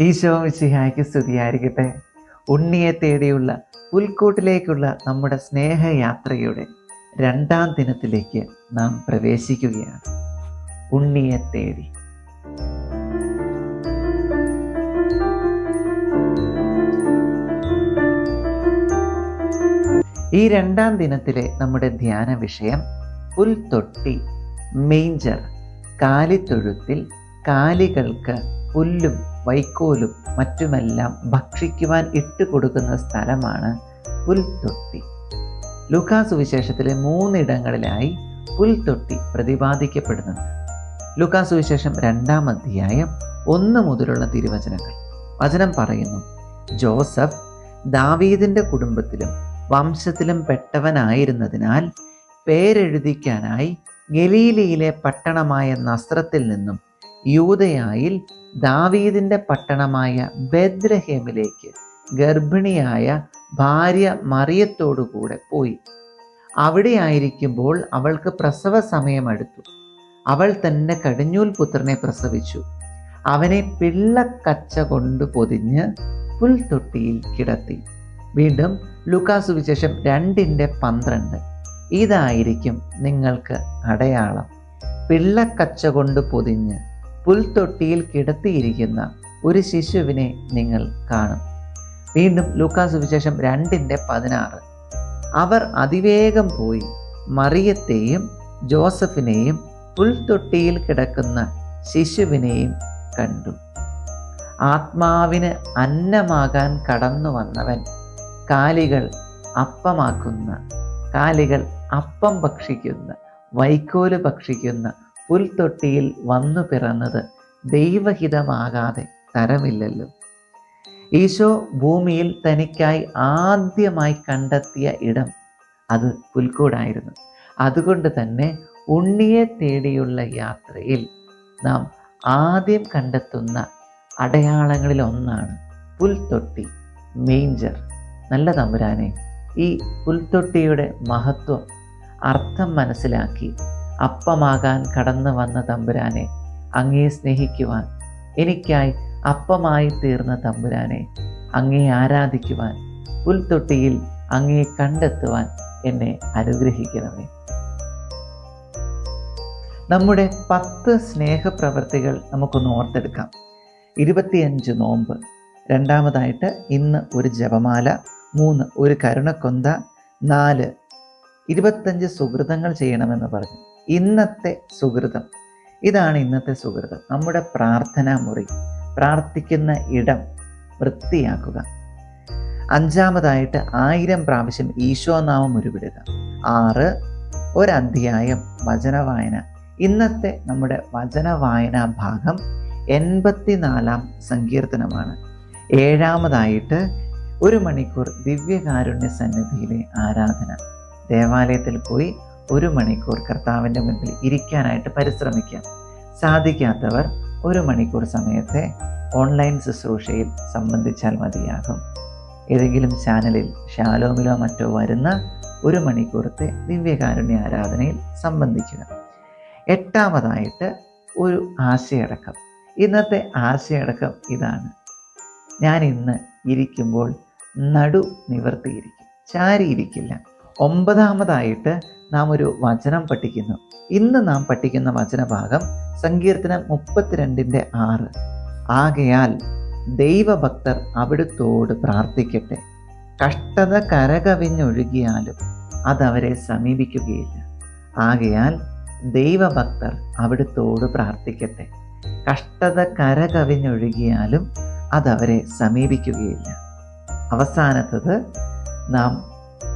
ഈശോ മിശിഹായ്ക്ക് സ്തുതിയായിരിക്കട്ടെ. ഉണ്ണിയെ തേടിയുള്ള പുൽക്കൂട്ടിലേക്കുള്ള നമ്മുടെ സ്നേഹയാത്രയുടെ രണ്ടാം ദിനത്തിലേക്ക് നാം പ്രവേശിക്കുകയാണ്. ഉണ്ണിയെ തേടി. ഈ രണ്ടാം ദിനത്തിലെ നമ്മുടെ ധ്യാന വിഷയം പുൽത്തൊട്ടി മെയിഞ്ചർ കാലിത്തൊഴുത്തിൽ കാലികൾക്ക് പുല്ലും വൈക്കോലും മറ്റുമെല്ലാം ഭക്ഷിക്കുവാൻ ഇട്ടുകൊടുക്കുന്ന സ്ഥലമാണ് പുൽത്തൊട്ടി. ലുക്കാസ് വിശേഷത്തിലെ മൂന്നിടങ്ങളിലായി പുൽത്തൊട്ടി പ്രതിപാദിക്കപ്പെടുന്നുണ്ട്. ലുക്കാസ് സുവിശേഷം രണ്ടാം അധ്യായം ഒന്ന് മുതലുള്ള തിരുവചനങ്ങൾ. വചനം പറയുന്നു ജോസഫ് ദാവീദിന്റെ കുടുംബത്തിലും വംശത്തിലും പെട്ടവനായിരുന്നതിനാൽ പേരെഴുതിക്കാനായി ഗലീലിയിലെ പട്ടണമായ നസ്രത്തിൽ നിന്നും യൂതയായിൽ ദാവീദിന്റെ പട്ടണമായ ബദ്രഹേമിലേക്ക് ഗർഭിണിയായ ഭാര്യ മറിയത്തോടുകൂടെ പോയി. അവിടെ ആയിരിക്കുമ്പോൾ അവൾക്ക് പ്രസവ സമയമെടുത്തു. അവൾ തന്നെ കടിഞ്ഞൂൽ പുത്രനെ പ്രസവിച്ചു. അവനെ പിള്ളക്കച്ച കൊണ്ട് പൊതിഞ്ഞ് പുൽത്തൊട്ടിയിൽ കിടത്തി. വീണ്ടും ലുക്കാസ് വിശേഷം രണ്ടിന്റെ പന്ത്രണ്ട്. ഇതായിരിക്കും നിങ്ങൾക്ക് അടയാളം. പിള്ളക്കച്ച കൊണ്ട് പൊതിഞ്ഞ് പുൽത്തൊട്ടിയിൽ കിടത്തിയിരിക്കുന്ന ഒരു ശിശുവിനെ നിങ്ങൾ കാണും. വീണ്ടും ലൂക്കാസ് വിശേഷം രണ്ടിന്റെ പതിനാറ്. അവർ അതിവേഗം പോയി മറിയത്തെയും ജോസഫിനെയും പുൽത്തൊട്ടിയിൽ കിടക്കുന്ന ശിശുവിനെയും കണ്ടു. ആത്മാവിന് അന്നമാകാൻ കടന്നു വന്നവൻ കാലികൾ അപ്പമാക്കുന്ന കാലികൾ അപ്പം ഭക്ഷിക്കുന്ന വൈക്കോൽ ഭക്ഷിക്കുന്ന പുൽത്തൊട്ടിയിൽ വന്നു പിറന്നത് ദൈവഹിതമാകാതെ തരമില്ലല്ലോ. ഈശോ ഭൂമിയിൽ തനിക്കായി ആദ്യമായി കണ്ടെത്തിയ ഇടം അത് പുൽക്കൂടായിരുന്നു. അതുകൊണ്ട് തന്നെ ഉണ്ണിയെ തേടിയുള്ള യാത്രയിൽ നാം ആദ്യം കണ്ടെത്തുന്ന അടയാളങ്ങളിൽ ഒന്നാണ് പുൽത്തൊട്ടി മെയിഞ്ചർ നല്ല തമ്പുരാനെ ഈ പുൽത്തൊട്ടിയുടെ മഹത്വം അർത്ഥം മനസ്സിലാക്കി അപ്പമാകാൻ കടന്നു വന്ന തമ്പുരാനെ അങ്ങയെ സ്നേഹിക്കുവാൻ എനിക്കായി അപ്പമായി തീർന്ന തമ്പുരാനെ അങ്ങയെ ആരാധിക്കുവാൻ പുൽത്തൊട്ടിയിൽ അങ്ങയെ കണ്ടെത്തുവാൻ എന്നെ അനുഗ്രഹിക്കണമേ. നമ്മുടെ പത്ത് സ്നേഹപ്രവർത്തികൾ നമുക്കൊന്ന് ഓർത്തെടുക്കാം. ഇരുപത്തിയഞ്ച് നോമ്പ്. രണ്ടാമതായിട്ട് ഇന്ന് ഒരു ജപമാല മൂന്ന് ഒരു കരുണക്കൊന്ത നാല് ഇരുപത്തഞ്ച് സുഹൃതങ്ങൾ ചെയ്യണമെന്ന് പറഞ്ഞു. ഇന്നത്തെ സുഹൃതം. ഇതാണ് ഇന്നത്തെ സുഹൃതം. നമ്മുടെ പ്രാർത്ഥനാ മുറി. പ്രാർത്ഥിക്കുന്ന ഇടം വൃത്തിയാക്കുക. അഞ്ചാമതായിട്ട് ആയിരം പ്രാവശ്യം ഈശോനാമം ഉരുവിടുക. ആറ് ഒരധ്യായം വചനവായന. ഇന്നത്തെ നമ്മുടെ വചനവായനാ ഭാഗം എൺപത്തിനാലാം സങ്കീർത്തനമാണ്. ഏഴാമതായിട്ട് ഒരു മണിക്കൂർ ദിവ്യകാരുണ്യ സന്നിധിയിലെ ആരാധന. ദേവാലയത്തിൽ പോയി ഒരു മണിക്കൂർ കർത്താവിന്റെ മുൻപിൽ ഇരിക്കാനായിട്ട് പരിശ്രമിക്കാം സാധിക്കാത്തവർ ഒരു മണിക്കൂർ സമയത്തെ ഓൺലൈൻ ശുശ്രൂഷയിൽ സംബന്ധിച്ചാൽ മതിയാകും. ഏതെങ്കിലും ചാനലിൽ ഷാലോമിലോ മറ്റോ വരുന്ന ഒരു മണിക്കൂറത്തെ ദിവ്യകാരുണ്യ ആരാധനയിൽ സംബന്ധിക്കുക. എട്ടാമതായിട്ട് ഒരു ആശയടക്കം. ഇന്നത്തെ ആശയടക്കം ഇതാണ്. ഞാൻ ഇന്ന് ഇരിക്കുമ്പോൾ നടു നിവർത്തിയിരിക്കും. ചാരിയിരിക്കില്ല. ഒമ്പതാമതായിട്ട് നാം ഒരു വചനം പഠിക്കുന്നു. ഇന്ന് നാം പഠിക്കുന്ന വചനഭാഗം സങ്കീർത്തനം മുപ്പത്തിരണ്ടിന്റെ ആറ്. ആകയാൽ ദൈവഭക്തർ അവിടുത്തോട് പ്രാർത്ഥിക്കട്ടെ. കഷ്ടത കരകവിഞ്ഞൊഴുകിയാലും അതവരെ സമീപിക്കുകയില്ല. ആകയാൽ ദൈവഭക്തർ അവിടുത്തോട് പ്രാർത്ഥിക്കട്ടെ. കഷ്ടത കരകവിഞ്ഞൊഴുകിയാലും അതവരെ സമീപിക്കുകയില്ല. അവസാനത്തത് നാം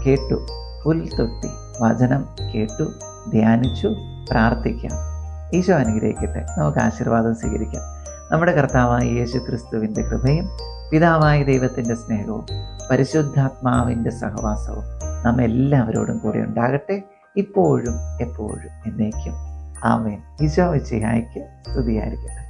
കേട്ടു. പുൽത്തൊട്ടി വചനം കേട്ടു ധ്യാനിച്ചു പ്രാർത്ഥിക്കാം. ഈശോ അനുഗ്രഹിക്കട്ടെ. നമുക്ക് ആശീർവാദം സ്വീകരിക്കാം. നമ്മുടെ കർത്താവായ യേശു ക്രിസ്തുവിന്റെ കൃപയും പിതാവായ ദൈവത്തിന്റെ സ്നേഹവും പരിശുദ്ധാത്മാവിന്റെ സഹവാസവും നാം എല്ലാവരോടും കൂടെ ഉണ്ടാകട്ടെ. ഇപ്പോഴും എപ്പോഴും എന്നേക്കും. ആമേൻ. ഈശോ വെച്ചിഹായ്ക്ക് സ്തുതിയായിരിക്കട്ടെ.